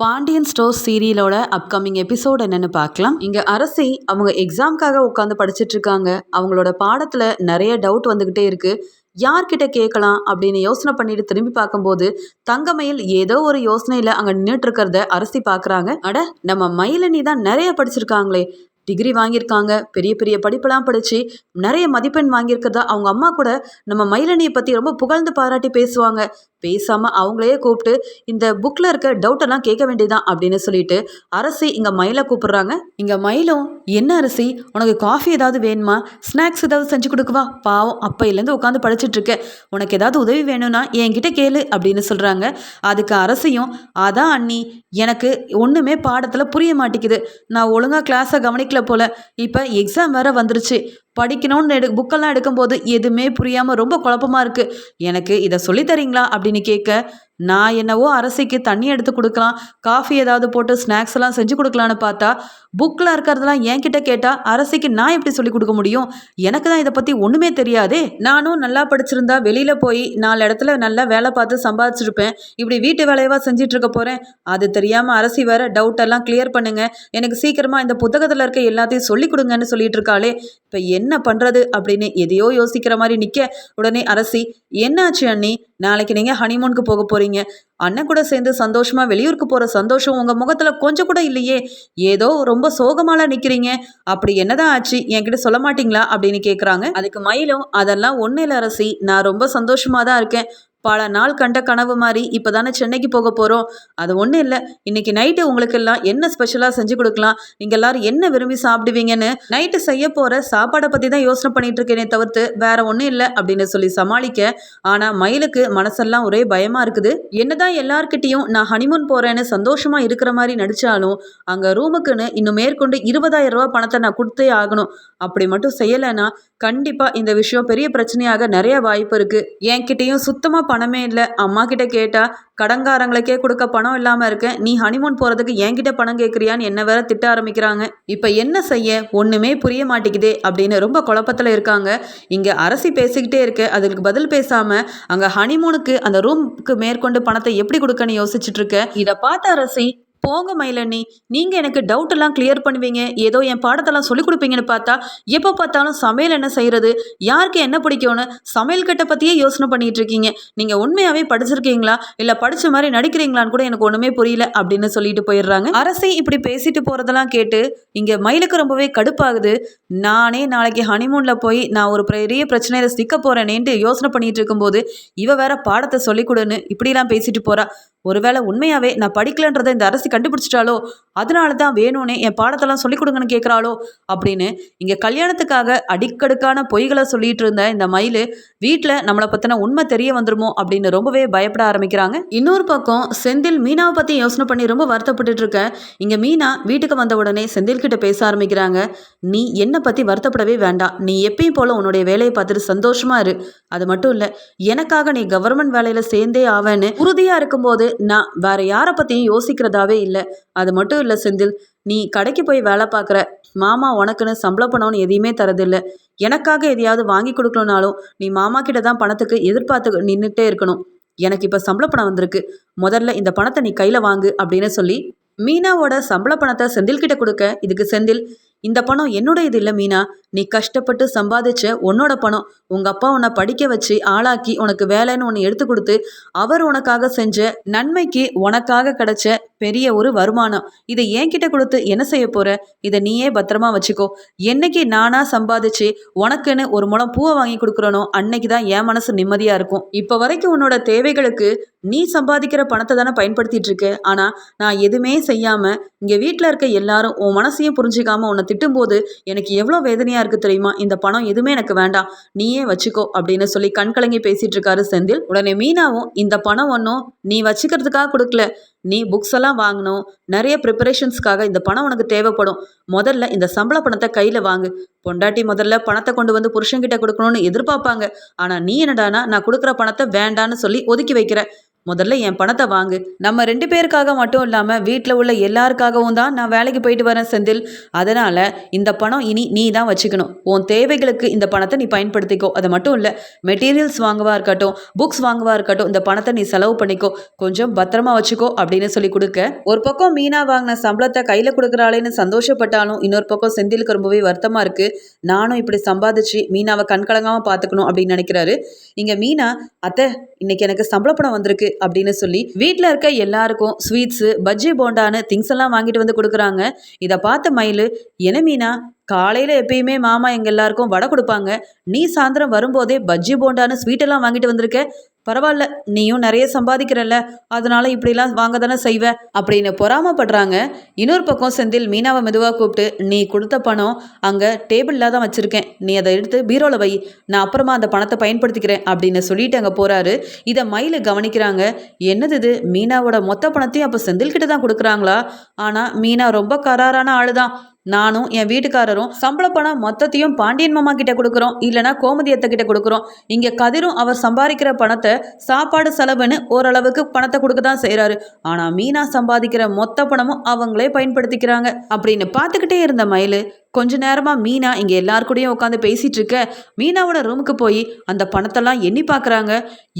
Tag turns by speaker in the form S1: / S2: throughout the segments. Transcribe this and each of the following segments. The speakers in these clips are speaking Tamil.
S1: பாண்டியன் ஸ்டோர் சீரியலோட அப்கமிங் எபிசோட் என்னன்னு பார்க்கலாம். இங்கே அரசி அவங்க எக்ஸாம்க்காக உட்காந்து படிச்சுட்டு இருக்காங்க. அவங்களோட பாடத்தில் நிறைய டவுட் வந்துக்கிட்டே இருக்கு. யார்கிட்ட கேட்கலாம் அப்படின்னு யோசனை பண்ணிட்டு திரும்பி பார்க்கும்போது தங்கமயில் ஏதோ ஒரு யோசனையில் அங்கே நின்றுட்டு இருக்கிறத அரசி பார்க்குறாங்க. அட நம்ம மயிலனி தான் நிறைய படிச்சிருக்காங்களே. டிகிரி வாங்கியிருக்காங்க. பெரிய பெரிய படிப்பெல்லாம் படித்து நிறைய மதிப்பெண் வாங்கியிருக்கிறதா அவங்க அம்மா கூட நம்ம மயிலணியை பற்றி ரொம்ப புகழ்ந்து பாராட்டி பேசுவாங்க. பேசாமல் அவங்களையே கூப்பிட்டு இந்த புக்கில் இருக்க டவுட்டெல்லாம் கேட்க வேண்டியதான் அப்படின்னு சொல்லிட்டு அரசி இங்கே மயிலை கூப்பிடுறாங்க. இங்கே மயிலும் என்ன அரசி? உனக்கு காஃபி ஏதாவது வேணுமா? ஸ்நாக்ஸ் ஏதாவது செஞ்சு கொடுக்குவா பாவம் அப்பையிலேருந்து உட்காந்து படிச்சுட்டு இருக்க உனக்கு ஏதாவது உதவி வேணும்னா என்கிட்ட கேளு அப்படின்னு சொல்கிறாங்க அதுக்கு அரசியும் அதான் அண்ணி எனக்கு ஒன்றுமே பாடத்தில் புரிய மாட்டேங்குது. நான் ஒழுங்காக கிளாஸை கவனிக்கல போல. இப்போ எக்ஸாம் வேறு வந்துருச்சு. படிக்கணும்னு எடு புக்கெல்லாம் எடுக்கும்போது எதுவுமே புரியாமல் ரொம்ப குழப்பமா இருக்குது எனக்கு இதை சொல்லித் தரீங்களா அப்படின்னு கேட்க நான் என்னவோ அரசிக்கு தண்ணி எடுத்து கொடுக்கலாம் காஃபி ஏதாவது போட்டு ஸ்நாக்ஸ் எல்லாம் செஞ்சு கொடுக்கலான்னு பார்த்தா புக்கில் இருக்கிறதெல்லாம் என்கிட்ட கேட்டால் அரசிக்கு நான் எப்படி சொல்லிக் கொடுக்க முடியும்? எனக்கு தான் இதை பற்றி ஒன்றுமே தெரியாதே. நானும் நல்லா படிச்சிருந்தா வெளியில் போய் நாலு இடத்துல நல்லா வேலை பார்த்து சம்பாதிச்சிருப்பேன். இப்படி வீட்டு வேலையவா செஞ்சிட்டு இருக்க போகிறேன் அது தெரியாமல் அரசி வேற டவுட் எல்லாம் கிளியர் பண்ணுங்க. எனக்கு சீக்கிரமாக இந்த புத்தகத்தில் இருக்க எல்லாத்தையும் சொல்லி கொடுங்கன்னு சொல்லிட்டு இருக்காளே. இப்போ என்ன பண்ணுறது அப்படின்னு எதையோ யோசிக்கிற மாதிரி நிற்க உடனே அரசி என்னாச்சு அண்ணி? நாளைக்கு நீங்கள் ஹனிமூனுக்கு போக போகிறீங்க அண்ணன் கூட சேர்ந்து சந்தோஷமாக வெளியூருக்கு போகிற சந்தோஷம் உங்கள் முகத்தில் கொஞ்சம் கூட இல்லையே. ஏதோ ரொம்ப சோகமால நிற்கிறீங்க அப்படி என்னதான் ஆச்சு? என்கிட்ட சொல்ல மாட்டீங்களா? அப்படின்னு கேட்குறாங்க அதுக்கு மயிலும் அதெல்லாம் ஒன்றும் இல்லை அரசி. நான் ரொம்ப சந்தோஷமாக தான் இருக்கேன். பல நாள் கண்ட கனவு மாதிரி இப்போ தானே சென்னைக்கு போக போகிறோம் அது ஒன்றும் இல்லை. இன்னைக்கு நைட்டு உங்களுக்கெல்லாம் என்ன ஸ்பெஷலாக செஞ்சு கொடுக்கலாம்? நீங்கள் எல்லாரும் என்ன விரும்பி சாப்பிடுவீங்கன்னு நைட்டு செய்ய போகிற சாப்பாடை பற்றி தான் யோசனை பண்ணிட்டு இருக்கேனே தவிர்த்து வேற ஒன்றும் இல்லை அப்படின்னு சொல்லி சமாளிக்க. ஆனால் மயிலுக்கு மனசெல்லாம் ஒரே பயமாக இருக்குது. என்னதான் எல்லார்கிட்டேயும் நான் ஹனிமூன் போகிறேன்னு சந்தோஷமாக இருக்கிற மாதிரி நடித்தாலும் அங்கே ரூமுக்குன்னு இன்னும் மேற்கொண்டு இருபதாயிரம் ரூபா பணத்தை நான் கொடுத்தே ஆகணும். அப்படி மட்டும் செய்யலைன்னா கண்டிப்பாக இந்த விஷயம் பெரிய பிரச்சனையாக நிறைய வாய்ப்பு இருக்குது என்கிட்டையும் சுத்தமாக பணமே இல்லை. அம்மா கிட்ட கேட்டால் கடங்காரங்களுக்கே கொடுக்க பணம் இல்லாமல் இருக்கேன் நீ ஹனிமூன் போகிறதுக்கு என்கிட்ட பணம் கேட்குறியான்னு என்ன வேற திட்ட ஆரம்பிக்கிறாங்க. இப்போ என்ன செய்ய? ஒன்றுமே புரிய மாட்டேங்குதே அப்படின்னு ரொம்ப குழப்பத்தில் இருக்காங்க. இங்கே அரசி பேசிக்கிட்டே இருக்க. அதுக்கு பதில் பேசாமல் அங்கே ஹனிமூனுக்கு அந்த ரூமுக்கு மேற்கொண்டு பணத்தை எப்படி கொடுக்கன்னு யோசிச்சுட்டு இருக்க. இதை பார்த்த அரசி போங்க மயிலண்ணி நீங்கள் எனக்கு டவுட் எல்லாம் கிளியர் பண்ணுவீங்க. ஏதோ என் பாடத்தெல்லாம் சொல்லிக் கொடுப்பீங்கன்னு பார்த்தா எப்போ பார்த்தாலும் சமையல் என்ன செய்கிறது யாருக்கு என்ன பிடிக்கும்னு சமையல் கட்டை பற்றியே யோசனை பண்ணிட்டு இருக்கீங்க. நீங்கள் உண்மையாகவே படிச்சிருக்கீங்களா? இல்லை படித்த மாதிரி நடிக்கிறீங்களான்னு கூட எனக்கு ஒன்றுமே புரியல அப்படின்னு சொல்லிட்டு போயிடுறாங்க. அரசை இப்படி பேசிட்டு போகிறதெல்லாம் கேட்டு இங்கே மயிலுக்கு ரொம்பவே கடுப்பாகுது. நானே நாளைக்கு ஹனிமூனில் போய் நான் ஒரு பெரிய பிரச்சனையில் சிக்க போகிறேனேன்ட்டு யோசனை பண்ணிட்டு இருக்கும்போது இவ வேற பாடத்தை சொல்லிக் கொடுன்னு இப்படிலாம் பேசிட்டு போகிறா ஒருவேளை உண்மையாகவே நான் படிக்கலன்றதை இந்த அரசு கண்டுபிடிச்சிட்டாலோ அதனால தான் வேணும்னே என் பாடத்தெல்லாம் சொல்லிக் கொடுங்கன்னு கேட்குறாளோ அப்படின்னு இங்கே கல்யாணத்துக்காக அடிக்கடுக்கான பொய்களை சொல்லிட்டு இருந்த இந்த மயில் வீட்டில் நம்மளை பற்றின உண்மை தெரிய வந்துருமோ? அப்படின்னு ரொம்பவே பயப்பட ஆரம்பிக்கிறாங்க. இன்னொரு பக்கம் செந்தில் மீனாவை பற்றி யோசனை பண்ணி ரொம்ப வருத்தப்பட்டுட்டு இருக்க. இங்கே மீனா வீட்டுக்கு வந்த உடனே செந்தில் கிட்ட பேச ஆரம்பிக்கிறாங்க. நீ என்னை பற்றி வருத்தப்படவே வேண்டாம். நீ எப்பயும் போல உன்னுடைய வேலையை பார்த்துட்டு சந்தோஷமா இரு. அது மட்டும் இல்லை எனக்காக நீ கவர்மெண்ட் வேலையில் சேர்ந்தே ஆவேன்னு உறுதியாக இருக்கும்போது நான் வேற யாரை பற்றியும் யோசிக்கிறதாவே இல்லை. அது மட்டும் இல்லை செந்தில். நீ கடைக்கு போய் வேலை பார்க்குற. மாமா உனக்குன்னு சம்பள பணம்னு எதையுமே தரதில்ல. எனக்காக எதையாவது வாங்கி கொடுக்கணுனாலும் நீ மாமா கிட்ட தான் பணத்துக்கு எதிர்பார்த்து நின்றுட்டே இருக்கணும். எனக்கு இப்போ சம்பள பணம் வந்திருக்கு. முதல்ல இந்த பணத்தை நீ கையில் வாங்கு அப்படின்னு சொல்லி மீனாவோட சம்பள பணத்தை செந்தில் கிட்ட கொடுக்க. இதுக்கு செந்தில் இந்த பணம் என்னோட இது இல்லை மீனா. நீ கஷ்டப்பட்டு சம்பாதிச்ச உன்னோட பணம். உங்கள் அப்பா உன்னை படிக்க வச்சு ஆளாக்கி உனக்கு வேலைன்னு ஒன்று எடுத்து கொடுத்து அவர் உனக்காக செஞ்ச நன்மைக்கு உனக்காக கிடைச்ச பெரிய ஒரு வருமானம். இதை என்கிட்ட கொடுத்து என்ன செய்ய போற? இதை நீயே பத்திரமா வச்சுக்கோ. என்னைக்கு நானா சம்பாதிச்சு உனக்குன்னு ஒரு முளம் பூவை வாங்கி கொடுக்குறனோ அன்னைக்கு தான் என் மனசு நிம்மதியா இருக்கும். இப்போ வரைக்கும் உன்னோட தேவைகளுக்கு நீ சம்பாதிக்கிற பணத்தை தானே பயன்படுத்திட்டு இருக்க. ஆனா நான் எதுவுமே செய்யாம இங்க வீட்டில் இருக்க எல்லாரும் உன் மனசையும் புரிஞ்சிக்காமல் உன்னை திட்டும்போது எனக்கு எவ்வளோ வேதனையா இருக்கு தெரியுமா? இந்த பணம் எதுவுமே எனக்கு வேண்டாம். நீயே வச்சுக்கோ அப்படின்னு சொல்லி கண் கலங்கி பேசிட்டு இருக்காரு செந்தில். உடனே மீனாவும் இந்த பணம் ஒன்றும் நீ வச்சுக்கிறதுக்காக கொடுக்கல. நீ புக்ஸ் எல்லாம் வாங்கணும். நிறைய ப்ரிப்பரேஷன்ஸ்க்காக இந்த பணம் உனக்கு தேவைப்படும். முதல்ல இந்த சம்பள பணத்தை கையில் வாங்கு. பொண்டாட்டி முதல்ல பணத்தை கொண்டு வந்து புருஷன்கிட்ட கொடுக்கணும்னு எதிர்பார்ப்பாங்க. ஆனால் நீ என்னடானா நான் கொடுக்குற பணத்தை வேண்டான்னு சொல்லி ஒதுக்கி வைக்கிற. முதல்ல என் பணத்தை வாங்கு. நம்ம ரெண்டு பேருக்காக மட்டும் இல்லாமல் வீட்டில் உள்ள எல்லாருக்காகவும் தான் நான் வேலைக்கு போயிட்டு வரேன் செந்தில். அதனால் இந்த பணம் இனி நீ தான் வச்சுக்கணும். உன் தேவைகளுக்கு இந்த பணத்தை நீ பயன்படுத்திக்கோ. அது மட்டும் இல்லை மெட்டீரியல்ஸ் வாங்குவா இருக்கட்டும் புக்ஸ் வாங்குவா இருக்கட்டும் இந்த பணத்தை நீ செலவு பண்ணிக்கோ. கொஞ்சம் பத்திரமா வச்சுக்கோ அப்படின்னு சொல்லி கொடுக்க. ஒரு பக்கம் மீனா வாங்கின சம்பளத்தை கையில் கொடுக்குறாளேன்னு சந்தோஷப்பட்டாலும் இன்னொரு பக்கம் செந்திலுக்கு ரொம்பவே வருத்தமாக இருக்குது நானும் இப்படி சம்பாதிச்சு மீனாவை கண்கலங்காமல் பார்த்துக்கணும் அப்படின்னு நினைக்கிறாரு. இங்கே மீனா அத்தை இன்னைக்கு எனக்கு சம்பள பணம் வந்திருக்கு. அப்படின்னு சொல்லி வீட்டில் இருக்க எல்லாருக்கும் ஸ்வீட்ஸு பஜ்ஜி போண்டான்னு திங்ஸ் எல்லாம் வாங்கிட்டு வந்து கொடுக்குறாங்க. இதை பார்த்த மயில் என்ன மீனா காலையில் எப்பயுமே மாமா எங்கள் எல்லாருக்கும் வடை கொடுப்பாங்க. நீ சாயந்தரம் வரும்போதே பஜ்ஜி போண்டான்னு ஸ்வீட்டெல்லாம் வாங்கிட்டு வந்திருக்க. பரவாயில்ல நீயும் நிறைய சம்பாதிக்கிறல்ல அதனால இப்படிலாம் வாங்க தானே செய்வ அப்படின்னு பொறாமப்படுறாங்க. இன்னொரு பக்கம் செந்தில் மீனாவை மெதுவாக கூப்பிட்டு நீ கொடுத்த பணம் அங்கே டேபிளில் தான் வச்சுருக்கேன். நீ அதை எடுத்து பீரோவில் வை. நான் அப்புறமா அந்த பணத்தை பயன்படுத்திக்கிறேன் அப்படின்னு சொல்லிட்டு அங்கே போகிறாரு இதை மயில் கவனிக்கிறாங்க. என்னது இது? மீனாவோட மொத்த பணத்தையும் அப்போ செந்தில்கிட்ட தான் கொடுக்குறாங்களா? ஆனால் மீனா ரொம்ப கராரான ஆள் தான் நானும் என் வீட்டுக்காரரும் சம்பள பணம் மொத்தத்தையும் பாண்டியன் மாமா கிட்ட கொடுக்குறோம். இல்லைனா கோமதி அத்தை கிட்ட கொடுக்குறோம். இங்கே கதிரும் அவர் சம்பாதிக்கிற பணத்தை சாப்பாடு செலவுன்னு ஓரளவுக்கு பணத்தை கொடுக்க தான் செய்கிறாரு ஆனால் மீனா சம்பாதிக்கிற மொத்த பணமும் அவங்களே பயன்படுத்திக்கிறாங்க. அப்படின்னு பார்த்துக்கிட்டே இருந்த மயில் கொஞ்ச நேரமாக மீனா இங்கே எல்லார் கூடயும் உட்காந்து பேசிகிட்டு இருக்க. மீனாவோட ரூமுக்கு போய் அந்த பணத்தெல்லாம் எண்ணி பார்க்குறாங்க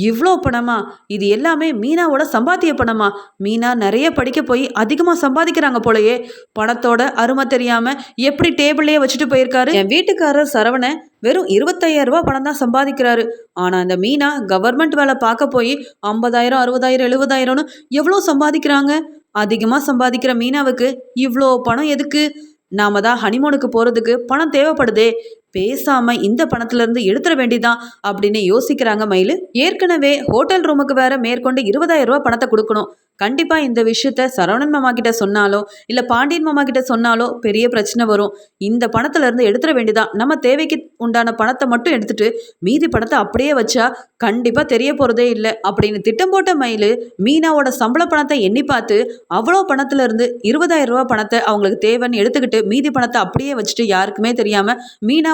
S1: இவ்வளோ பணமா? இது எல்லாமே மீனாவோட சம்பாத்திய பணமா? மீனா நிறைய படிக்க போய் அதிகமாக சம்பாதிக்கிறாங்க போலயே. பணத்தோட அருமை தெரியாமல் எப்படி டேபிள்லேயே வச்சுட்டு போயிருக்காரு? என் வீட்டுக்காரர் சரவணன் வெறும் இருபத்தையாயிரம் ரூபா பணம் தான் சம்பாதிக்கிறாரு. ஆனால் அந்த மீனா கவர்மெண்ட் வேலை பார்க்க போய் ஐம்பதாயிரம் அறுபதாயிரம் எழுபதாயிரம்னு எவ்வளோ சம்பாதிக்கிறாங்க? அதிகமாக சம்பாதிக்கிற மீனாவுக்கு இவ்வளோ பணம் எதுக்கு? நாம தான் ஹனிமூனுக்கு போகிறதுக்கு பணம் தேவைப்படுதே பேசாம இந்த பணத்துல இருந்து எடுத்துட வேண்டிதான் அப்படின்னு யோசிக்கிறாங்க மயில். ஏற்கனவே ஹோட்டல் ரூமுக்கு வேற மேற்கொண்டு இருபதாயிரம் ரூபாய் பணத்தை கொடுக்கணும். கண்டிப்பா இந்த விஷயத்த சரவணன் மாமா கிட்ட சொன்னாலோ இல்ல பாண்டியன் மாமா கிட்ட சொன்னாலோ பெரிய பிரச்சனை வரும். இந்த பணத்துல இருந்து எடுத்துட வேண்டிதான் நம்ம தேவைக்கு உண்டான பணத்தை மட்டும் எடுத்துட்டு மீதி பணத்தை அப்படியே வச்சா கண்டிப்பா தெரிய போறதே இல்லை அப்படின்னு திட்டம் போட்ட மயில் மீனாவோட சம்பள பணத்தை எண்ணி பார்த்து அவ்வளோ பணத்துல இருந்து இருபதாயிரம் ரூபாய் பணத்தை அவங்களுக்கு தேவைன்னு எடுத்துக்கிட்டு மீதி பணத்தை அப்படியே வச்சுட்டு யாருக்குமே தெரியாம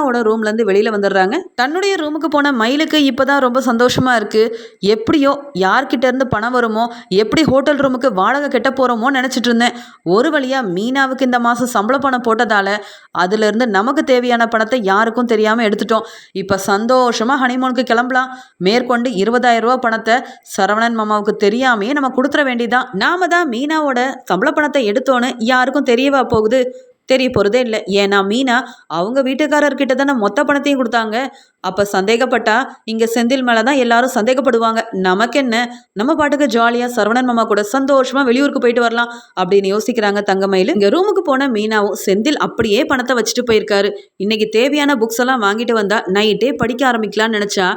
S1: மீனாவோட ரூம்லேருந்து வெளியில் வந்துடுறாங்க. தன்னுடைய ரூமுக்கு போன மயிலுக்கு இப்போ தான் ரொம்ப சந்தோஷமாக இருக்கு. எப்படியோ யார்கிட்டேருந்து பணம் வருமோ எப்படி ஹோட்டல் ரூமுக்கு வாடகை கெட்ட போகிறோமோ நினச்சிட்டு இருந்தேன். ஒரு வழியாக மீனாவுக்கு இந்த மாதம் சம்பள பணம் போட்டதால் அதுலேருந்து நமக்கு தேவையான பணத்தை யாருக்கும் தெரியாமல் எடுத்துட்டோம். இப்போ சந்தோஷமாக ஹனிமூனுக்கு கிளம்பலாம். மேற்கொண்டு இருபதாயிரம் ரூபா பணத்தை சரவணன் மாமாவுக்கு தெரியாமையே நம்ம கொடுத்துட வேண்டியதான் நாம தான் மீனாவோட சம்பள பணத்தை எடுத்தோன்னு யாருக்கும் தெரியவா போகுது? தெரிய போகிறதே இல்லை. ஏன்னா மீனா அவங்க வீட்டுக்காரர்கிட்ட தானே மொத்த பணத்தையும் கொடுத்தாங்க. அப்போ சந்தேகப்பட்டா இங்கே செந்தில் மேலே தான் எல்லாரும் சந்தேகப்படுவாங்க. நமக்கு என்ன நம்ம பாட்டுக்கு ஜாலியாக சரவணன் மாமா கூட சந்தோஷமாக வெளியூருக்கு போயிட்டு வரலாம் அப்படின்னு யோசிக்கிறாங்க தங்கமயில். இங்கே ரூமுக்கு போன மீனாவும் செந்தில் அப்படியே பணத்தை வச்சுட்டு போயிருக்காரு. இன்னைக்கு தேவையான புக்ஸ் எல்லாம் வாங்கிட்டு வந்தா நைட்டே படிக்க ஆரம்பிக்கலாம்னு நினச்சா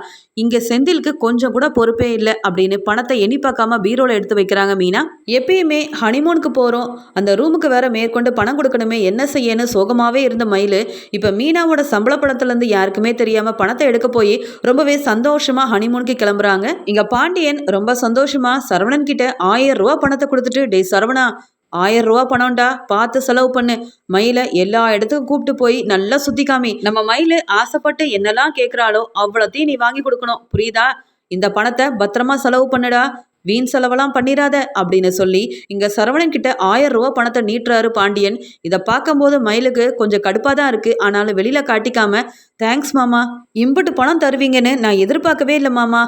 S1: இங்கே செந்திலுக்கு கொஞ்சம் கூட பொறுப்பே இல்லை அப்படின்னு பணத்தை எண்ணி பார்க்காம பீரோவில் எடுத்து வைக்கிறாங்க மீனா. எப்பயுமே ஹனிமூனுக்கு போகிறோம் அந்த ரூமுக்கு வேற மேற்கொண்டு பணம் கொடுக்கணுமே என்ன செய்யணும் சோகமாகவே இருந்த மயில். இப்போ மீனாவோட சம்பள பணத்துலேருந்து யாருக்குமே தெரியாமல் பணத்தை எடுக்க போய் ரொம்பவே சந்தோஷமா ஹனிமூனுக்கு கிளம்புறாங்க. இங்கே பாண்டியன் ரொம்ப சந்தோஷமா சரவணன் கிட்ட ஆயிரம் ரூபா பணத்தை கொடுத்துட்டு டே சரவணா ஆயிரம் ரூபா பணம்டா பார்த்து செலவு பண்ணு. மயிலை எல்லா இடத்துக்கும் கூப்பிட்டு போய் நல்லா சுத்திக்காமி நம்ம மயில் ஆசைப்பட்டு என்னெல்லாம் கேட்குறாளோ அவ்வளோத்தையும் நீ வாங்கி கொடுக்கணும். புரியுதா? இந்த பணத்தை பத்திரமா செலவு பண்ணுடா. வீண் செலவெல்லாம் பண்ணிடாத அப்படின்னு சொல்லி இங்க சரவணன் கிட்ட ஆயிரம் ரூபா பணத்தை நீட்டுறாரு பாண்டியன். இதை பார்க்கும்போது மயிலுக்கு கொஞ்சம் கடுப்பாக தான் இருக்கு. ஆனாலும் வெளியில காட்டிக்காம தேங்க்ஸ் மாமா இம்புட்டு பணம் தருவீங்கன்னு நான் எதிர்பார்க்கவே இல்லை மாமா.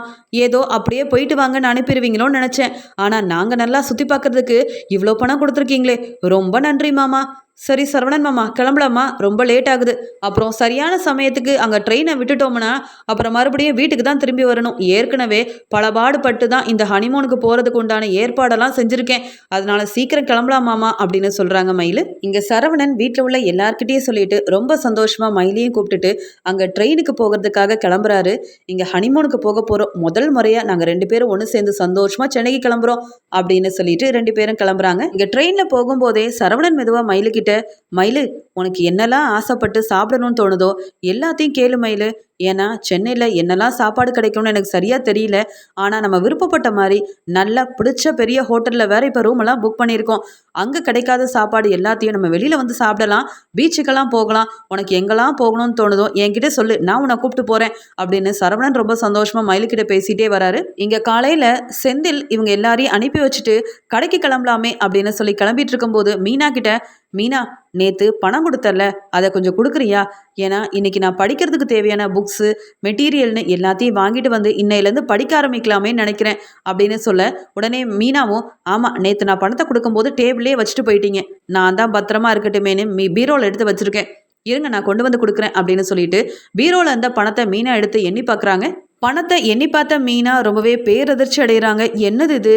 S1: ஏதோ அப்படியே போயிட்டு வாங்கன்னு அனுப்பிடுவீங்களோன்னு நினச்சேன். ஆனால் நாங்கள் நல்லா சுற்றி பார்க்கறதுக்கு இவ்வளோ பணம் கொடுத்துருக்கீங்களே. ரொம்ப நன்றி மாமா. சரி சரவணன் மாமா கிளம்பலாமா? ரொம்ப லேட் ஆகுது. அப்புறம் சரியான சமயத்துக்கு அங்கே ட்ரெயினை விட்டுட்டோம்னா அப்புறம் மறுபடியும் வீட்டுக்கு தான் திரும்பி வரணும். ஏற்கனவே பல பாடுபட்டு தான் இந்த ஹனிமூனுக்கு போகிறதுக்கு உண்டான ஏற்பாடெல்லாம் செஞ்சுருக்கேன். அதனால சீக்கிரம் கிளம்பலாம் மாமா அப்படின்னு சொல்கிறாங்க மயில். இங்கே சரவணன் வீட்டில் உள்ள எல்லார்கிட்டேயும் சொல்லிட்டு ரொம்ப சந்தோஷமாக மயிலையும் கூப்பிட்டுட்டு அங்கே ட்ரெயினுக்கு போகிறதுக்காக கிளம்புறாரு. இங்கே ஹனிமூனுக்கு போக போகிறோம் முதல் முறையாக நாங்கள் ரெண்டு பேரும் ஒன்று சேர்ந்து சந்தோஷமாக சென்னைக்கு கிளம்புறோம் அப்படின்னு சொல்லிட்டு ரெண்டு பேரும் கிளம்புறாங்க. இங்கே ட்ரெயினில் போகும்போதே சரவணன் மெதுவாக மயிலுக்கிட்ட மயிலு உனக்கு என்னெல்லாம் ஆசைப்பட்டு சாப்பிடணும்னு தோணுதோ எல்லாத்தையும் கேளு மயிலு. ஏன்னா சென்னையில் என்னெல்லாம் சாப்பாடு கிடைக்கும்னு எனக்கு சரியாக தெரியல. ஆனால் நம்ம விருப்பப்பட்ட மாதிரி நல்லா பிடிச்ச பெரிய ஹோட்டலில் வேற இப்போ ரூமெல்லாம் புக் பண்ணியிருக்கோம். அங்கே கிடைக்காத சாப்பாடு எல்லாத்தையும் நம்ம வெளியில் வந்து சாப்பிடலாம். பீச்சுக்கெல்லாம் போகலாம். உனக்கு எங்கெல்லாம் போகணும்னு தோணுதோ என்கிட்ட சொல்லு. நான் உன்னை கூப்பிட்டு போகிறேன் அப்படின்னு சரவணன் ரொம்ப சந்தோஷமாக மயிலுக்கிட்ட பேசிகிட்டே வராரு. இங்கே காலையில் செந்தில் இவங்க எல்லாரையும் அனுப்பி வச்சுட்டு கடைக்கு கிளம்பலாமே அப்படின்னு சொல்லி கிளம்பிட்டு இருக்கும்போது மீனா கிட்ட மீனா நேற்று பணம் கொடுத்தர்ல அதை கொஞ்சம் கொடுக்குறியா? ஏன்னா இன்னைக்கு நான் படிக்கிறதுக்கு தேவையான புக்ஸு மெட்டீரியல்னு எல்லாத்தையும் வாங்கிட்டு வந்து இன்னையிலேருந்து படிக்க ஆரம்பிக்கலாமே நினைக்கிறேன் அப்படின்னு சொல்ல உடனே மீனாவும் ஆமாம் நேற்று நான் பணத்தை கொடுக்கும்போது டேபிளே வச்சுட்டு போயிட்டீங்க. நான் தான் பத்திரமா இருக்கட்டுமேனு மீ பீரோவில் எடுத்து வச்சுருக்கேன். இருங்க நான் கொண்டு வந்து கொடுக்குறேன் அப்படின்னு சொல்லிட்டு பீரோவில் இருந்த பணத்தை மீனா எடுத்து எண்ணி பார்க்குறாங்க பணத்தை எண்ணி பார்த்த மீனா ரொம்பவே பேரதிர்ச்சி அடைகிறாங்க என்னது இது?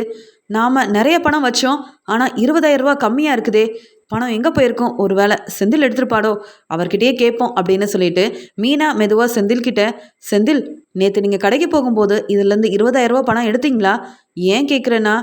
S1: நாம் நிறைய பணம் வச்சோம் ஆனால் இருபதாயிரம் ரூபா கம்மியாக இருக்குதே. பணம் எங்கே போயிருக்கோம்? ஒரு வேளை செந்தில் எடுத்துருப்பாடோ? அவர்கிட்டயே கேட்போம் அப்படின்னு சொல்லிட்டு மீனா மெதுவாக செந்தில்கிட்ட செந்தில் நேற்று நீங்கள் கடைக்கு போகும்போது இதுலேருந்து இருபதாயிரரூபா பணம் எடுத்தீங்களா? ஏன் கேட்குறேன்னா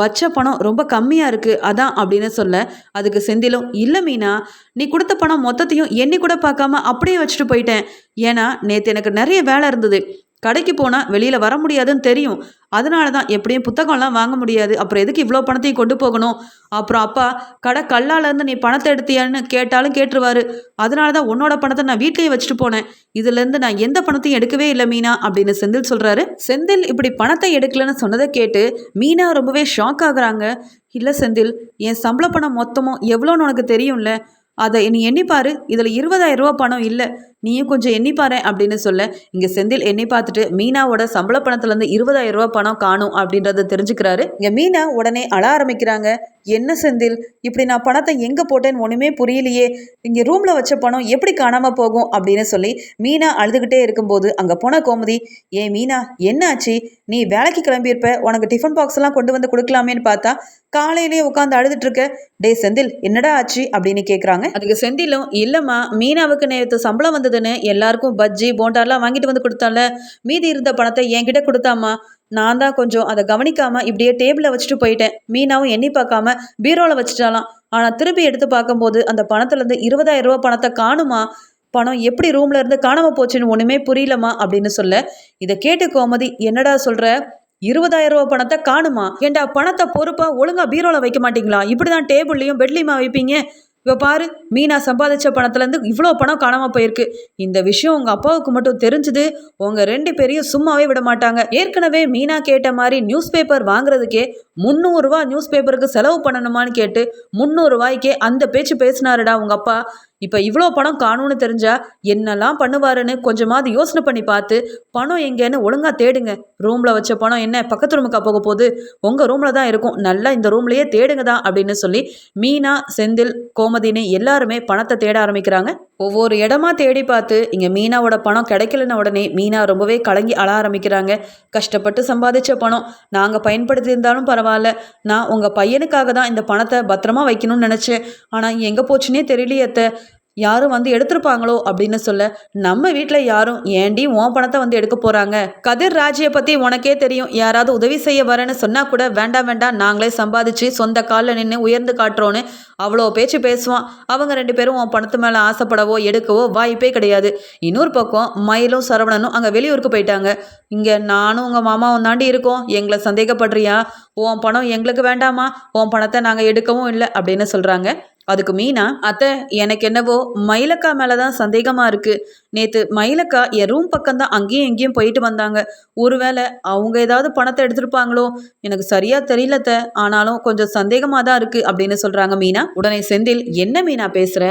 S1: வச்ச பணம் ரொம்ப கம்மியாக இருக்குது அதான் அப்படின்னு சொல்ல அதுக்கு செந்திலும் இல்லை மீனா நீ கொடுத்த பணம் மொத்தத்தையும் எண்ணி கூட பார்க்காம அப்படியே வச்சுட்டு போயிட்டேன். ஏன்னா நேற்று எனக்கு நிறைய வேலை இருந்தது. கடைக்கு போனால் வெளியில் வர முடியாதுன்னு தெரியும். அதனால தான் எப்படியும் புத்தகம்லாம் வாங்க முடியாது. அப்புறம் எதுக்கு இவ்வளோ பணத்தையும் கொண்டு போகணும்? அப்புறம் அப்பா கடை கல்லாலேருந்து நீ பணத்தை எடுத்தியான்னு கேட்டாலும் கேட்டுருவாரு. அதனால தான் உன்னோட பணத்தை நான் வீட்லேயே வச்சுட்டு போனேன். இதுலேருந்து நான் எந்த பணத்தையும் எடுக்கவே இல்லை மீனா அப்படின்னு செந்தில் சொல்கிறாரு செந்தில் இப்படி பணத்தை எடுக்கலன்னு சொன்னதை கேட்டு மீனா ரொம்பவே ஷாக் ஆகுறாங்க. இல்லை செந்தில் என் சம்பள பணம் மொத்தமும் எவ்வளோன்னு உனக்கு தெரியும்ல? அதை நீ எண்ணிப்பாரு. இதில் இருபதாயிரம் ரூபா பணம் இல்லை. நீயும் கொஞ்சம் எண்ணி பாரு அப்படின்னு சொல்ல இங்கே செந்தில் எண்ணி பார்த்துட்டு மீனாவோட சம்பள பணத்துலேருந்து இருபதாயிரம் ரூபா பணம் காணும் அப்படின்றத தெரிஞ்சுக்கிறாரு. இங்கே மீனா உடனே அழ ஆரம்பிக்கிறாங்க. என்ன செந்தில்? இப்படி நான் பணத்தை எங்கே போட்டேன்னு ஒன்றுமே புரியலையே. இங்கே ரூமில் வச்ச பணம் எப்படி காணாமல் போகும் அப்படின்னு சொல்லி மீனா அழுதுகிட்டே இருக்கும்போது அங்கே போன கோமதி ஏ மீனா என்ன ஆச்சு? நீ வேலைக்கு கிளம்பியிருப்ப. உனக்கு டிஃபன் பாக்ஸ் எல்லாம் கொண்டு வந்து கொடுக்கலாமேன்னு பார்த்தா காலையிலேயே உட்காந்து அழுதுட்டு இருக்க. டே செந்தில் என்னடா ஆச்சு? அப்படின்னு கேட்குறாங்க அதுக்கு செந்திலும் இல்லைம்மா மீனாவுக்கு நேற்று சம்பளம் வந்து வந்ததுன்னு எல்லாருக்கும் பஜ்ஜி போண்டாலாம் வாங்கிட்டு வந்து கொடுத்தால மீதி இருந்த பணத்தை என்கிட்ட கொடுத்தாமா நான் தான் கொஞ்சம் அதை கவனிக்காம இப்படியே டேபிளில் வச்சுட்டு போயிட்டேன். மீனாவும் எண்ணி பார்க்காம பீரோவில் வச்சுட்டாலாம் ஆனால் திருப்பி எடுத்து பார்க்கும்போது அந்த பணத்துலேருந்து இருபதாயிரம் ரூபா பணத்தை காணுமா? பணம் எப்படி ரூம்ல இருந்து காணாம போச்சுன்னு ஒண்ணுமே புரியலமா அப்படின்னு சொல்ல இதை கேட்டு கோமதி என்னடா சொல்ற? இருபதாயிரம் ரூபா பணத்தை காணுமா? ஏண்டா பணத்தை பொறுப்பா ஒழுங்கா பீரோல வைக்க மாட்டீங்களா? இப்படிதான் டேபிள்லயும் பெட்லையுமா வைப்பீங்க? இப்போ பாரு மீனா சம்பாதிச்ச பணத்துலேருந்து இவ்வளோ பணம் காணாமல் போயிருக்கு. இந்த விஷயம் உங்கள் அப்பாவுக்கு மட்டும் தெரிஞ்சுது. உங்கள் ரெண்டு பேரையும் சும்மாவே விட மாட்டாங்க. ஏற்கனவே மீனா கேட்ட மாதிரி நியூஸ் பேப்பர் வாங்குறதுக்கே முந்நூறுரூவா நியூஸ் பேப்பருக்கு செலவு பண்ணணுமான்னு கேட்டு முந்நூறுரூவாய்க்கே அந்த பேச்சு பேசினாருடா உங்கள் அப்பா. இப்போ இவ்வளோ பணம் காணும்னு தெரிஞ்சா என்னெல்லாம் பண்ணுவாருன்னு கொஞ்சமாவது யோசனை பண்ணி பார்த்து பணம் எங்கேன்னு ஒழுங்காக தேடுங்க. ரூமில் வச்ச பணம் என்ன? பக்கத்து ரூமுக்கா போக போகுது? உங்கள் ரூமில் தான் இருக்கும். நல்லா இந்த ரூம்லேயே தேடுங்க தான். அப்படின்னு சொல்லி மீனா செந்தில் கோமதினு எல்லாருமே பணத்தை தேட ஆரம்பிக்கிறாங்க. ஒவ்வொரு இடமா தேடி பார்த்து இங்கே மீனாவோட பணம் கிடைக்கலன உடனே மீனா ரொம்பவே கலங்கி அழ ஆரம்பிக்கிறாங்க. கஷ்டப்பட்டு சம்பாதிச்ச பணம். நாங்கள் பயன்படுத்தியிருந்தாலும் பரவாயில்ல. நான் உங்கள் பையனுக்காக தான் இந்த பணத்தை பத்திரமா வைக்கணும்னு நினச்சேன். ஆனால் எங்கே போச்சுன்னே தெரியலையே யாரும் வந்து எடுத்திருப்பாங்களோ அப்படின்னு சொல்ல நம்ம வீட்டில் யாரும் ஏண்டி உன் பணத்தை வந்து எடுக்க போகிறாங்க கதிர் ராஜியை பற்றி உனக்கே தெரியும். யாராவது உதவி செய்ய வரேன்னு சொன்னால் கூட வேண்டாம் வேண்டாம் நாங்களே சம்பாதிச்சு சொந்த காலில் நின்று உயர்ந்து காட்டுறோன்னு அவ்வளோ பேச்சு பேசுவான். அவங்க ரெண்டு பேரும் உன் பணத்து மேலே ஆசைப்படவோ எடுக்கவோ வாய்ப்பே கிடையாது. இன்னொரு பக்கம் மயிலும் சரவணனும் அங்கே வெளியூருக்கு போயிட்டாங்க. இங்கே நானும் உங்கள் மாமாவும் தாண்டி இருக்கோம். எங்களை சந்தேகப்படுறியா? உன் பணம் எங்களுக்கு வேண்டாமா? உன் பணத்தை நாங்கள் எடுக்கவும் இல்லை அப்படின்னு சொல்கிறாங்க அதுக்கு மீனா அத்தை எனக்கு என்னவோ மயிலக்கா மேலே தான் சந்தேகமாக இருக்குது நேற்று மயிலக்கா என் ரூம் பக்கம் தான் அங்கேயும் எங்கேயும் போயிட்டு வந்தாங்க. ஒருவேளை அவங்க ஏதாவது பணத்தை எடுத்திருப்பாங்களோ? எனக்கு சரியாக தெரியலத்த ஆனாலும் கொஞ்சம் சந்தேகமாக தான் இருக்குது அப்படின்னு சொல்கிறாங்க மீனா. உடனே செந்தில் என்ன மீனா பேசுகிற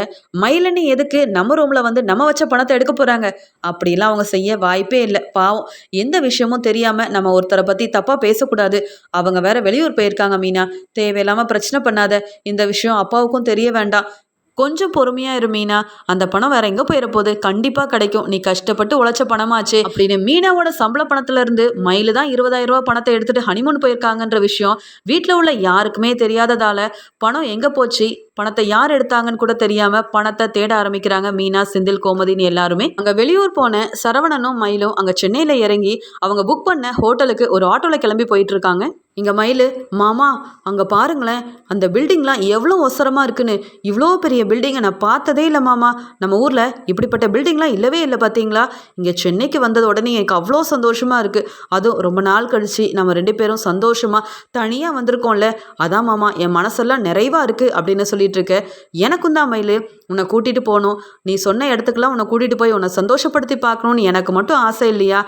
S1: மயிலன்னு எதுக்கு நம்ம ரூமில் வந்து நம்ம வச்ச பணத்தை எடுக்க போகிறாங்க அப்படிலாம் அவங்க செய்ய வாய்ப்பே இல்லை. பாவம் எந்த விஷயமும் தெரியாமல் நம்ம ஒருத்தரை பற்றி தப்பாக பேசக்கூடாது. அவங்க வேற வெளியூர் போயிருக்காங்க மீனா. தேவையில்லாமல் பிரச்சனை பண்ணாத. இந்த விஷயம் அப்பாவுக்கும் தெரிய வேண்டாம். கொஞ்சம் பொறுமையா இரு மீனா. அந்த பணம் வேற எங்க போயிட போகுது? கண்டிப்பா கிடைக்கும். நீ கஷ்டப்பட்டு உழைச்ச பணமாச்சு. அப்படின்னு மீனாவோட சம்பள பணத்துல இருந்து மயிலு தான் இருபதாயிரம் ரூபாய் பணத்தை எடுத்துட்டு ஹனிமூன் போயிருக்காங்கன்ற விஷயம் வீட்டில் உள்ள யாருக்குமே தெரியாததால பணம் எங்க போச்சு? பணத்தை யார் எடுத்தாங்கன்னு கூட தெரியாம பணத்தை தேட ஆரம்பிக்கிறாங்க மீனா செந்தில் கோமதின்னு எல்லாருமே. அங்க வெளியூர் போன சரவணனும் மயிலும் அங்க சென்னையில இறங்கி அவங்க புக் பண்ண ஹோட்டலுக்கு ஒரு ஆட்டோல கிளம்பி போயிட்டு இருக்காங்க. இங்கே மயில் மாமா அங்கே பாருங்களேன் அந்த பில்டிங்லாம் எவ்வளோ ஒசரமாக இருக்குன்னு. இவ்வளோ பெரிய பில்டிங்கை நான் பார்த்ததே இல்லை மாமா. நம்ம ஊரில் இப்படிப்பட்ட பில்டிங்லாம் இல்லவே இல்லை பார்த்தீங்களா இங்கே சென்னைக்கு வந்தது உடனே எனக்கு அவ்வளோ சந்தோஷமாக இருக்குது அதுவும் ரொம்ப நாள் கழிச்சு நம்ம ரெண்டு பேரும் சந்தோஷமாக தனியாக வந்திருக்கோம்ல. அதான் மாமா என் மனசெல்லாம் நிறைவாக இருக்குது அப்படின்னு சொல்லிட்டு இருக்க. எனக்கும் தான் மயில். உன்னை கூட்டிகிட்டு போகணும். நீ சொன்ன இடத்துக்குலாம் உன்னை கூட்டிகிட்டு போய் உன்னை சந்தோஷப்படுத்தி பார்க்கணுன்னு எனக்கு மட்டும் ஆசை இல்லையா?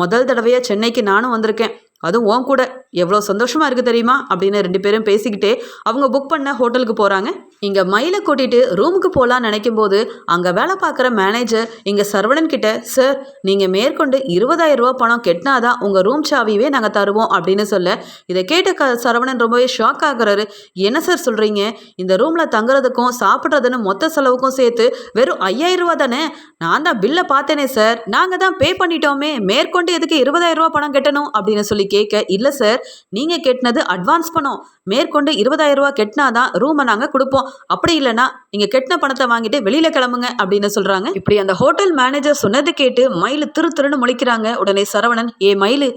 S1: முதல் தடவையாக சென்னைக்கு நானும் வந்திருக்கேன். அதுவும் உன் கூட எவ்வளோ சந்தோஷமாக இருக்குது தெரியுமா? அப்படின்னு ரெண்டு பேரும் பேசிக்கிட்டே அவங்க புக் பண்ண ஹோட்டலுக்கு போகிறாங்க இங்கே மயிலை கூட்டிட்டு ரூமுக்கு போகலான்னு நினைக்கும் போது அங்கே வேலை பார்க்குற மேனேஜர் இங்கே சரவணன் கிட்ட சார் நீங்கள் மேற்கொண்டு இருபதாயிரம் ரூபா பணம் கெட்டினாதான் உங்கள் ரூம் சாவியவே நாங்கள் தருவோம் அப்படின்னு சொல்ல இதை கேட்ட க சரவணன் ரொம்பவே ஷாக் ஆகுறாரு. என்ன சார் சொல்கிறீங்க இந்த ரூமில் தங்குறதுக்கும் சாப்பிட்றதுன்னு மொத்த செலவுக்கும் சேர்த்து வெறும் ஐயாயிரம் ரூபா தானே? நான் தான் பில்லை பார்த்தேனே சார் நாங்கள் தான் பே பண்ணிட்டோமே. மேற்கொண்டு எதுக்கு இருபதாயிரம் ரூபா பணம் கட்டணும்? அப்படின்னு சொல்லி கேட்க இல்லை சார் நீங்கள் கெட்டினது அட்வான்ஸ் பணம். மேற்கொண்டு இருபதாயிரம் ரூபா கெட்டினாதான் ரூமை நாங்கள் கொடுப்போம். அப்படி இல்லைன்னா நீங்கள் கெட்டின பணத்தை வாங்கிட்டு வெளியில் கிளம்புங்க அப்படின்னு சொல்கிறாங்க இப்படி அந்த ஹோட்டல் மேனேஜர் சொன்னதை கேட்டு மயில் திரு திருன்னு முழிக்கிறாங்க. உடனே சரவணன் ஏ மயில்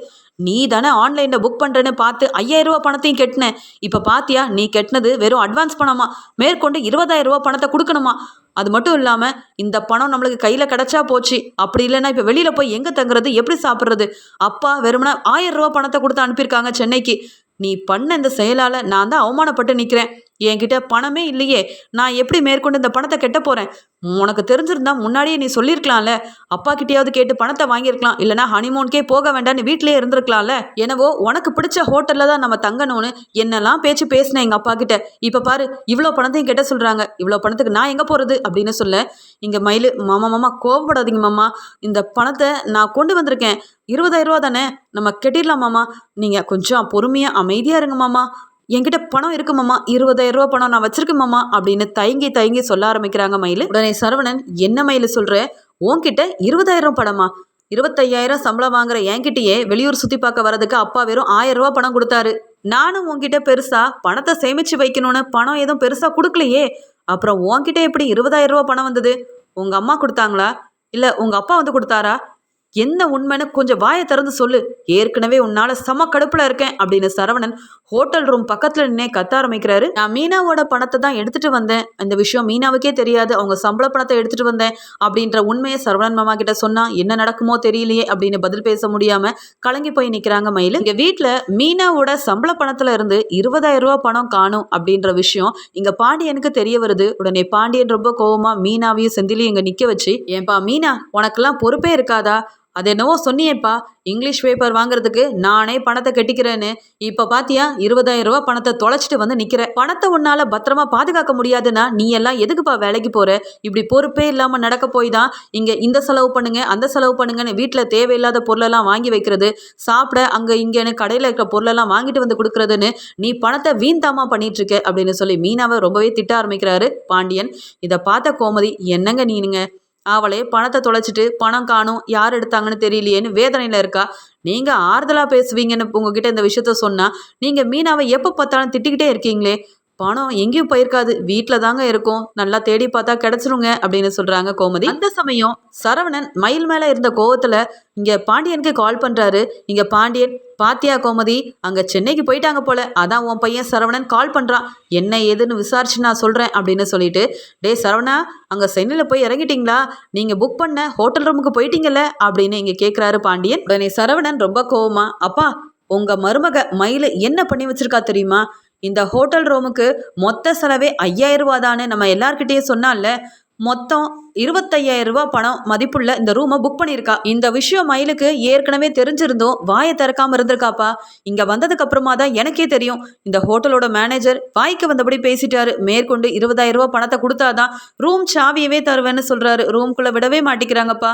S1: நீ தானே ஆன்லைனில் புக் பண்ணுறேன்னு பார்த்து ஐயாயிரம் ரூபா பணத்தையும் கெட்டினேன் இப்போ பாத்தியா நீ கெட்டினது வெறும் அட்வான்ஸ் பணமா? மேற்கொண்டு இருபதாயிரம் ரூபா பணத்தை கொடுக்கணுமா? அது மட்டும் இல்லாமல் இந்த பணம் நம்மளுக்கு கையில் கிடச்சா போச்சு. அப்படி இல்லைன்னா இப்போ வெளியில் போய் எங்கே தங்குறது? எப்படி சாப்பிட்றது? அப்பா வெறுமனா ஆயிரம் ரூபா பணத்தை கொடுத்து அனுப்பியிருக்காங்க சென்னைக்கு. நீ பண்ண இந்த செயலால் நான் தான் அவமானப்பட்டு நிற்கிறேன் என்கிட்ட பணமே இல்லையே. நான் எப்படி மேற்கொண்டு இந்த பணத்தை கெட்ட போகிறேன் உனக்கு தெரிஞ்சிருந்தா முன்னாடியே நீ சொல்லியிருக்கலாம்ல. அப்பா கிட்டேயாவது கேட்டு பணத்தை வாங்கியிருக்கலாம். இல்லைனா ஹனிமூனுக்கே போக வேண்டாம்னு வீட்டிலே இருந்திருக்கலாம்ல. எனவோ உனக்கு பிடிச்ச ஹோட்டலில் தான் நம்ம தங்கணும்னு என்னெல்லாம் பேச்சு பேசினேன் எங்கள் அப்பா கிட்ட. இப்போ பாரு இவ்வளோ பணத்தையும் கெட்ட சொல்கிறாங்க இவ்வளோ பணத்துக்கு நான் எங்கே போகிறது அப்படின்னு சொல்ல இங்கே மயில் மாமா மாமா கோவப்படாதீங்க மாமா. இந்த பணத்தை நான் கொண்டு வந்திருக்கேன். இருபதாயிரம் ரூபா தானே? நம்ம கெட்டிடலாம் மாமா. நீங்கள் கொஞ்சம் பொறுமையாக அமைதியாக இருங்க மாமா. என்கிட்ட பணம் இருக்கு மாமா. இருபதாயிரம் ரூபா பணம் நான் வச்சிருக்கேன் மாமா அப்படின்னு தயங்கி தயங்கி சொல்ல ஆரம்பிக்கிறாங்க மயில். உடனே சரவணன் என்ன மயில் சொல்ற? உன்கிட்ட இருபதாயிரம் பணமா? இருபத்தையாயிரம் சம்பளம் வாங்குற என்கிட்டயே வெளியூர் சுத்தி பார்க்க வரதுக்கு அப்பா வெறும் ஆயிரம் ரூபா பணம் கொடுத்தாரு. நானும் உன்கிட்ட பெருசா பணத்தை சேமிச்சு வைக்கணும்னு பணம் எதுவும் பெருசா கொடுக்கலையே. அப்புறம் உன்கிட்ட எப்படி இருபதாயிரம் ரூபா பணம் வந்தது? உங்க அம்மா கொடுத்தாங்களா? இல்ல உங்க அப்பா வந்து கொடுத்தாரா? என்ன உண்மைன்னு கொஞ்சம் வாயை திறந்து சொல்லு. ஏற்கனவே உன்னால சம கடுப்புல இருக்கேன் அப்படின்னு சரவணன் ஹோட்டல் ரூம் பக்கத்துல நின்னே கத்த ஆரம்பிக்கிறாரு. நான் மீனாவோட பணத்தை தான் எடுத்துட்டு வந்தேன். அந்த விஷயம் மீனாவுக்கே தெரியாது. அவங்க சம்பள பணத்தை எடுத்துட்டு வந்தேன் அப்படின்ற உண்மையை சரவணன் மாமா கிட்ட சொன்னா என்ன நடக்குமோ தெரியலையே அப்படின்னு பதில் பேச முடியாம கலங்கி போய் நிக்கிறாங்க மயில். இங்க வீட்டுல மீனாவோட சம்பள பணத்துல இருந்து இருபதாயிரம் ரூபாய் பணம் காணும் அப்படின்ற விஷயம் இங்க பாண்டியனுக்கு தெரிய வருது. உடனே பாண்டியன் ரொம்ப கோவமா மீனாவையும் செந்திலையும் இங்க நிக்க வச்சு ஏன்பா மீனா உனக்கெல்லாம் பொறுப்பே இருக்காதா? அது என்னவோ சொன்னியேப்பா. இங்கிலீஷ் பேப்பர் வாங்குறதுக்கு நானே பணத்தை கட்டிக்கிறேன்னு. இப்போ பாத்தியா இருபதாயிரம் ரூபாய் பணத்தை தொலைச்சிட்டு வந்து நிற்கிறேன் பணத்தை உன்னால பத்திரமா பாதுகாக்க முடியாதுன்னா நீ எல்லாம் எதுக்குப்பா வேலைக்கு போற? இப்படி பொறுப்பே இல்லாமல் நடக்க போய் தான் இங்கே இந்த செலவு பண்ணுங்க அந்த செலவு பண்ணுங்கன்னு வீட்டில் தேவையில்லாத பொருளெல்லாம் வாங்கி வைக்கிறது சாப்பிட அங்கே இங்கேன்னு கடையில் இருக்கிற பொருளெல்லாம் வாங்கிட்டு வந்து கொடுக்குறதுன்னு நீ பணத்தை வீண்தாமா பண்ணிட்டு இருக்க அப்படின்னு சொல்லி மீனாவை ரொம்பவே திட்ட ஆரம்பிக்கிறாரு பாண்டியன். இதை பார்த்த கோமதி என்னங்க நீனுங்க? அவளே பணத்தை தொலைச்சிட்டு பணம் காணும் யார் எடுத்தாங்கன்னு தெரியலையேன்னு வேதனையில் இருக்கா? நீங்கள் ஆறுதலாக பேசுவீங்கன்னு உங்ககிட்ட இந்த விஷயத்த சொன்னால் நீங்கள் மீனாவை எப்போ பார்த்தாலும் திட்டிக்கிட்டே இருக்கீங்களே? பணம் எங்கேயும் போயிருக்காது. வீட்டில் தாங்க இருக்கும். நல்லா தேடி பார்த்தா கிடைச்சிருங்க அப்படின்னு சொல்கிறாங்க கோமதி. அந்த சமயம் சரவணன் மயில் மேலே இருந்த கோவத்தில் இங்கே பாண்டியனுக்கு கால் பண்ணுறாரு இங்கே பாண்டியன் பாத்தியா கோமதி? அங்கே சென்னைக்கு போயிட்டாங்க போல. அதான் உன் பையன் சரவணன் கால் பண்ணுறான் என்ன ஏதுன்னு விசாரிச்சு நான் சொல்கிறேன் அப்படின்னு சொல்லிட்டு டே சரவணா அங்கே சென்னையில் போய் இறங்கிட்டீங்களா? நீங்கள் புக் பண்ண ஹோட்டல் ரூமுக்கு போயிட்டீங்கல்ல? அப்படின்னு இங்கே கேட்குறாரு பாண்டியன். உடனே சரவணன் ரொம்ப கோவமா அப்பா உங்கள் மருமக மயில் என்ன பண்ணி வச்சிருக்கா தெரியுமா? இந்த ஹோட்டல் ரூமுக்கு மொத்த செலவே ஐயாயிரம் ரூபா தானே நம்ம எல்லார்கிட்டேயும் சொன்னால மொத்தம் இருபத்தையாயிரம் ரூபாய் பணம் மதிப்புள்ள இந்த ரூமை புக் பண்ணியிருக்கா. இந்த விஷயம் மயிலுக்கு ஏற்கனவே தெரிஞ்சிருந்தோம் வாயை திறக்காம இருந்திருக்காப்பா. இங்கே வந்ததுக்கு அப்புறமா தான் எனக்கே தெரியும். இந்த ஹோட்டலோட மேனேஜர் வாய்க்கு வந்தபடி பேசிட்டாரு. மேற்கொண்டு இருபதாயிரம் ரூபாய் பணத்தை கொடுத்தாதான் ரூம் சாவியவே தருவேன்னு சொல்றாரு. ரூம்குள்ள விடவே மாட்டேங்கிறாங்கப்பா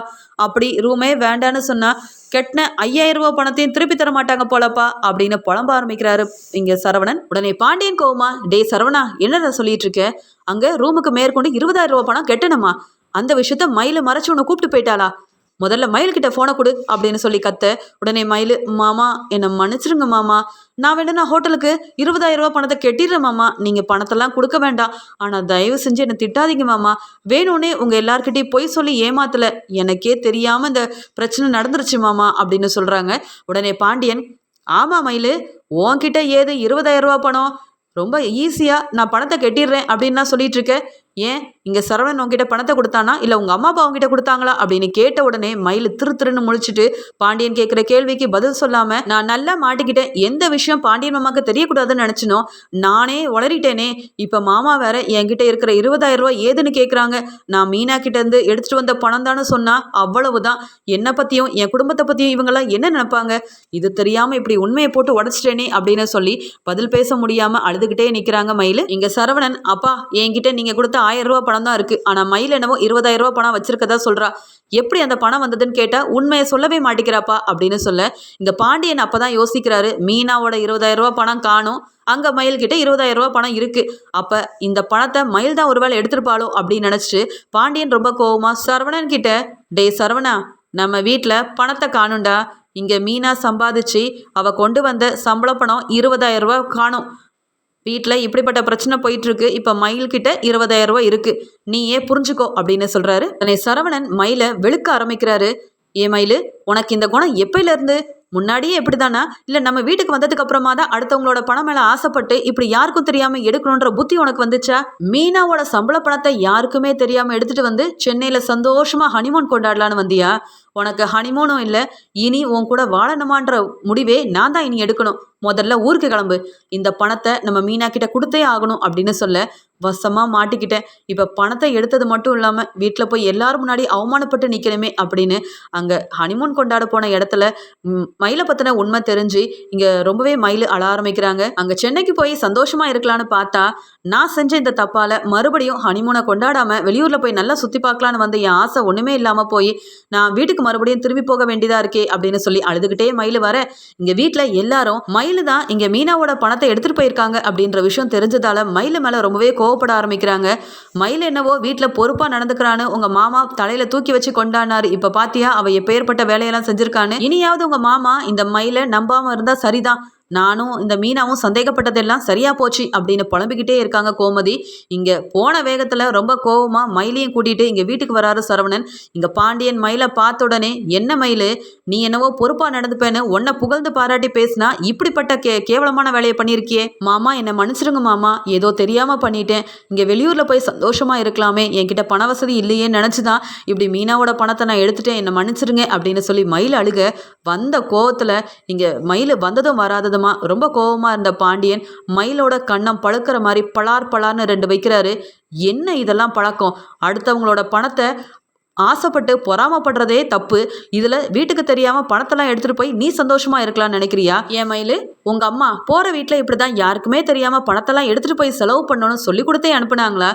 S1: அப்படி ரூமே வேண்டான்னு சொன்னா கெட்டின ஐயாயிரம் ரூபாய் பணத்தையும் திருப்பி தர மாட்டாங்க போலப்பா அப்படின்னு புலம்ப ஆரம்பிக்கிறாரு. இங்க சரவணன் உடனே பாண்டியன் கோவமா டே சரவணா என்னடா சொல்லிட்டு இருக்க? அங்க ரூமுக்கு மேற்கொண்டு இருபதாயிரம் ரூபா பணம் கெட்டணுமா? அந்த விஷயத்த மயில மறைச்சு உன்னை கூப்பிட்டு போயிட்டாளா? முதல்ல மயில் கிட்ட ஃபோனை கொடு அப்படின்னு சொல்லி கத்த. உடனே மயில் மாமா என்னை மன்னிச்சிருங்க மாமா. நான் வேணும்னா ஹோட்டலுக்கு இருபதாயிரம் ரூபா பணத்தை கெட்டிடுறேன் மாமா. நீங்கள் பணத்தெல்லாம் கொடுக்க வேண்டாம். ஆனால் தயவு செஞ்சு என்னை திட்டாதீங்க மாமா. வேணும்னே உங்கள் எல்லார்கிட்டையும் பொய் சொல்லி ஏமாத்தல. எனக்கே தெரியாமல் இந்த பிரச்சனை நடந்துருச்சு மாமா அப்படின்னு சொல்கிறாங்க உடனே பாண்டியன் ஆமா மயிலு. உன்கிட்ட ஏது இருபதாயிரம் ரூபா பணம்? ரொம்ப ஈஸியாக நான் பணத்தை கட்டிடுறேன் அப்படின்னு நான் சொல்லிட்டு இருக்கேன். ஏன்? இங்கே சரவணன் உங்ககிட்ட பணத்தை கொடுத்தானா? இல்லை உங்கள் அம்மா அப்பா உங்ககிட்ட கொடுத்தாங்களா? அப்படின்னு கேட்ட உடனே மயில் திரு திருன்னு முழிச்சிட்டு பாண்டியன் கேட்குற கேள்விக்கு பதில் சொல்லாமல் நான் நல்லா மாட்டிக்கிட்டேன். எந்த விஷயம் பாண்டியன் மாமாக்கு தெரியக்கூடாதுன்னு நினச்சினோ நானே உளறிட்டேனே இப்போ மாமா வேற என்கிட்ட இருக்கிற இருபதாயிரம் ரூபாய் ஏதுன்னு கேட்குறாங்க நான் மீனா கிட்டேருந்து எடுத்துட்டு வந்த பணம் தானே சொன்னால் அவ்வளவுதான். என்னை பற்றியும் என் குடும்பத்தை பற்றியும் இவங்கெல்லாம் என்ன நினைப்பாங்க? இது தெரியாமல் இப்படி உண்மையை போட்டு உடச்சிட்டேனே அப்படின்னு சொல்லி பதில் பேச முடியாமல் அழுதுகிட்டே நிற்கிறாங்க மயில். இங்கே சரவணன் அப்பா என்கிட்ட நீங்கள் கொடுத்த ஆயிரம் ரூபா பணம் தான் இருக்குது ஆனால் மயில் என்னவோ இருபதாயிரம் ரூபா பணம் வச்சிருக்கதா சொல்கிறா எப்படி அந்த பணம் வந்ததுன்னு கேட்டால் உண்மையை சொல்லவே மாட்டேங்கிறாப்பா அப்படின்னு சொல்ல. இந்த பாண்டியன் அப்போ தான் யோசிக்கிறாரு மீனாவோட இருபதாயிரம் ரூபா பணம் காணும். அங்கே மயில்கிட்ட இருபதாயிரம் ரூபா பணம் இருக்குது அப்போ இந்த பணத்தை மயில் தான் ஒருவேளை எடுத்திருப்பாளோ அப்படின்னு நினச்சிட்டு பாண்டியன் ரொம்ப கோவமா சரவணன் கிட்ட டேய் சரவணா நம்ம வீட்டில் பணத்தை காணும்டா. இங்கே மீனா சம்பாதிச்சு அவ கொண்டு வந்த சம்பள பணம் இருபதாயிரம் ரூபா காணும். வீட்டில் இப்படிப்பட்ட பிரச்சனை போயிட்டு இருக்கு இப்போ மயில் கிட்ட இருபதாயிரம் ரூபாய் இருக்கு. நீயே புரிஞ்சுக்கோ அப்படின்னு சொல்றாரு. தன்னை சரவணன் மயிலை வெளுக்க ஆரம்பிக்கிறாரு. ஏ மயிலு உனக்கு இந்த குணம் எப்பயில இருந்து? முன்னாடியே எப்படிதானா இல்லை நம்ம வீட்டுக்கு வந்ததுக்கு அப்புறமா தான் அடுத்தவங்களோட பணம் மேலே ஆசைப்பட்டு இப்படி யாருக்கும் தெரியாம எடுக்கணுன்ற புத்தி உனக்கு வந்துச்சா? மீனாவோட சம்பள பணத்தை யாருக்குமே தெரியாம எடுத்துட்டு வந்து சென்னையில சந்தோஷமா ஹனிமூன் கொண்டாடலான்னு வந்தியா? உனக்கு ஹனிமூனும் இல்லை. இனி உன் கூட வாழணுமான்ற முடிவே நான் தான் இனி எடுக்கணும். முதல்ல ஊருக்கு கிளம்பு. இந்த பணத்தை நம்ம மீனா கிட்ட கொடுத்தே ஆகணும் அப்படின்னு சொல்ல வசமாக மாட்டிக்கிட்டேன். இப்போ பணத்தை எடுத்தது மட்டும் இல்லாமல் வீட்டில் போய் எல்லாரும் முன்னாடி அவமானப்பட்டு நிற்கணுமே அப்படின்னு அங்கே ஹனிமூன் கொண்டாட போன இடத்துல மயிலை பற்றின உண்மை தெரிஞ்சு இங்கே ரொம்பவே மயில் அழ ஆரம்பிக்கிறாங்க. அங்கே சென்னைக்கு போய் சந்தோஷமாக இருக்கலான்னு பார்த்தா நான் செஞ்ச இந்த தப்பால் மறுபடியும் ஹனிமூனை கொண்டாடாமல் வெளியூரில் போய் நல்லா சுற்றி பார்க்கலான்னு வந்த என் ஆசை ஒன்றுமே இல்லாமல் போய் நான் வீட்டுக்கு மறுபடியும் திரும்பி போக வேண்டியதா இருக்கே அப்படின்னு சொல்லி அழுதுகிட்டே மயில் வர இங்க வீட்டுல எல்லாரும் மயில் தான் இங்க மீனாவோட பணத்தை எடுத்துட்டு போயிருக்காங்க அப்படின்ற விஷயம் தெரிஞ்சதால மயில் மேல ரொம்பவே கோவப்பட ஆரம்பிக்கிறாங்க. மயில் என்னவோ வீட்டுல பொறுப்பா நடந்துக்கிறான்னு உங்க மாமா தலையில தூக்கி வச்சு கொண்டாடினாரு. இப்போ பாத்தியா அவ எப்பேற்பட்ட வேலையெல்லாம் செஞ்சிருக்கான்னு. இனியாவது உங்க மாமா இந்த மயில நம்பாமல் இருந்தா சரிதான். நானும் இந்த மீனாவும் சந்தேகப்பட்டதெல்லாம் சரியா போச்சு அப்படின்னு புலம்பிக்கிட்டே இருக்காங்க கோமதி. இங்க போன வேகத்துல ரொம்ப கோவமா மயிலையும் கூட்டிட்டு இங்க வீட்டுக்கு வராரு சரவணன். இங்க பாண்டியன் மயிலை பார்த்த உடனே என்ன மயிலு? நீ என்னவோ பொறுப்பா நடந்துப்பேன்னு உன்னை புகழ்ந்து பாராட்டி பேசினா இப்படிப்பட்ட கே கேவலமான வேலையை பண்ணியிருக்கியே. மாமா என்னை மன்னிச்சிருங்க மாமா. ஏதோ தெரியாம பண்ணிட்டேன். இங்க வெளியூர்ல போய் சந்தோஷமா இருக்கலாமே. என்கிட்ட பண வசதி இல்லையே நினைச்சுதான் இப்படி மீனாவோட பணத்தை நான் எடுத்துட்டேன். என்னை மன்னிச்சிருங்க அப்படின்னு சொல்லி மயில் அழுக வந்த கோவத்துல இங்க மயில் வந்ததும் வராததும் ரொம்ப கோவமா இருந்த பாண்டியன் மயிலோட கண்ணம் பழுக்கிற மாதிரி பலார் பலார்னு ரெண்டு வைக்கிறாரு. என்ன இதெல்லாம் பழக்கம்? அடுத்தவங்களோட பணத்தை ஆசைப்பட்டு பொறாமப்படுறதே தப்பு. இதில் வீட்டுக்கு தெரியாமல் பணத்தெல்லாம் எடுத்துகிட்டு போய் நீ சந்தோஷமாக இருக்கலாம்னு நினைக்கிறியா? ஏன் மயில்? உங்கள் அம்மா போகிற வீட்டில் இப்படி தான் யாருக்குமே தெரியாமல் பணத்தெல்லாம் எடுத்துகிட்டு போய் செலவு பண்ணணும்னு சொல்லி கொடுத்தே அனுப்புனாங்களா?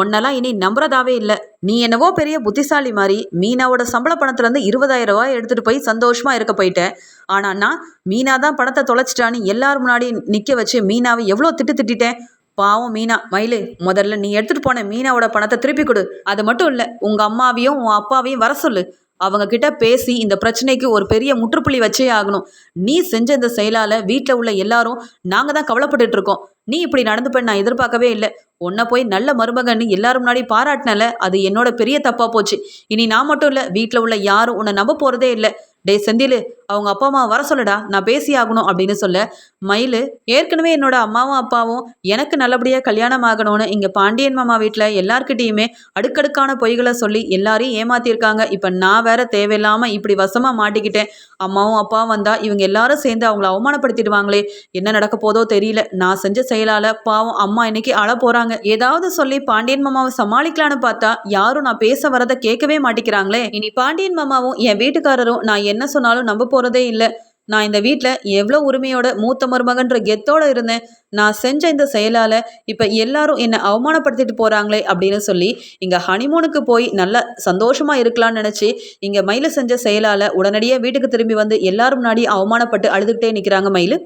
S1: உன்னெல்லாம் இனி நம்புறதாவே இல்லை. நீ என்னவோ பெரிய புத்திசாலி மாதிரி மீனாவோட சம்பள பணத்துலேருந்து இருபதாயிரம் ரூபாய் எடுத்துகிட்டு போய் சந்தோஷமாக இருக்க போயிட்டேன் ஆனால் நான் மீனா தான் பணத்தை தொலைச்சிட்டான்னு எல்லாரும் முன்னாடி நிற்க வச்சு மீனாவை எவ்வளோ திட்டு திட்டிட்டேன்? பாவம் மீனா மயிலு முதல்ல நீ எடுத்துட்டு போன மீனாவோட பணத்தை திருப்பி கொடு. அது மட்டும் இல்லை உங்க அம்மாவையும் உன் அப்பாவையும் வர சொல்லு. அவங்க கிட்ட பேசி இந்த பிரச்சனைக்கு ஒரு பெரிய முற்றுப்புள்ளி வச்சே ஆகணும். நீ செஞ்ச இந்த செயலால வீட்டில் உள்ள எல்லாரும் நாங்கள் தான் கவலைப்பட்டுட்டு இருக்கோம். நீ இப்படி நடந்துப்பேன் நான் எதிர்பார்க்கவே இல்லை. உன்னை போய் நல்ல மருமகன்னு எல்லாரும் முன்னாடி பாராட்டினல அது என்னோட பெரிய தப்பா போச்சு. இனி நான் மட்டும் இல்லை வீட்டில் உள்ள யாரும் உன்னை நம்ப போறதே இல்லை. டே செந்திலு அவங்க அப்பா அம்மா வர சொல்லுடா நான் பேசி ஆகணும் அப்படின்னு சொல்ல மயில் ஏற்கனவே என்னோட அம்மாவும் அப்பாவும் எனக்கு நல்லபடியாக கல்யாணம் ஆகணும்னு இங்கே பாண்டியன் மாமா வீட்டில் எல்லார்கிட்டேயுமே அடுக்கடுக்கான பொய்களை சொல்லி எல்லாரையும் ஏமாத்திருக்காங்க இப்போ நான் வேற தேவையில்லாமல் இப்படி வசமாக மாட்டிக்கிட்டேன். அம்மாவும் அப்பாவும் வந்தால் இவங்க எல்லாரும் சேர்ந்து அவங்கள அவமானப்படுத்திடுவாங்களே. என்ன நடக்க போதோ தெரியல. நான் செஞ்ச செயலால் பாவம் அம்மா இன்னைக்கு அழ போகிறாங்க ஏதாவது சொல்லி பாண்டியன் மாமாவை சமாளிக்கலான்னு பார்த்தா யாரும் நான் பேச வரதை கேட்கவே மாட்டேங்கிறாங்களே இனி பாண்டியன் மாமாவும் என் வீட்டுக்காரரும் நான் என்ன சொன்னாலும் நம்ப போறதே இல்லை. நான் இந்த வீட்டில் எவ்வளோ உரிமையோட மூத்த மருமகன்ற கெத்தோட இருந்தேன். நான் செஞ்ச இந்த செயலால் இப்போ எல்லாரும் என்னை அவமானப்படுத்திட்டு போகிறாங்களே அப்படின்னு சொல்லி இங்கே ஹனிமூனுக்கு போய் நல்லா சந்தோஷமாக இருக்கலாம்னு நினச்சி இங்கே மயில் செஞ்ச செயலால் உடனடியாக வீட்டுக்கு திரும்பி வந்து எல்லாரும் முன்னாடி அவமானப்பட்டு அழுதுகிட்டே நிற்கிறாங்க மயில்.